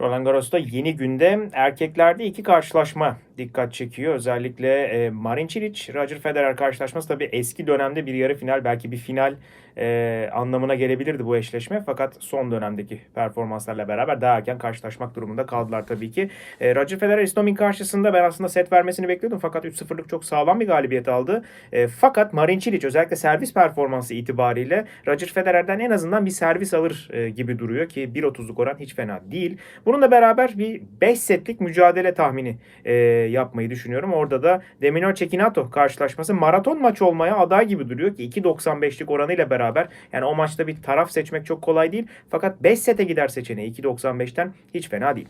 Roland Garros'ta yeni günde erkeklerde iki karşılaşma dikkat çekiyor. Özellikle e, Marin Cilic, Roger Federer karşılaşması tabii eski dönemde bir yarı final belki bir final e, anlamına gelebilirdi bu eşleşme. Fakat son dönemdeki performanslarla beraber daha erken karşılaşmak durumunda kaldılar tabii ki. E, Roger Federer Istomin karşısında ben aslında set vermesini bekliyordum. Fakat 3-0'lık çok sağlam bir galibiyet aldı. E, fakat Marin Cilic özellikle servis performansı itibariyle Roger Federer'den en azından bir servis alır e, gibi duruyor ki 1.30'luk oran hiç fena değil. Bununla beraber bir 5 setlik mücadele tahmini e, yapmayı düşünüyorum. Orada da Deminor Cekinato karşılaşması maraton maç olmaya aday gibi duruyor ki 2.95'lik oranıyla beraber yani o maçta bir taraf seçmek çok kolay değil. Fakat 5 sete gider seçeneği 2.95'ten hiç fena değil.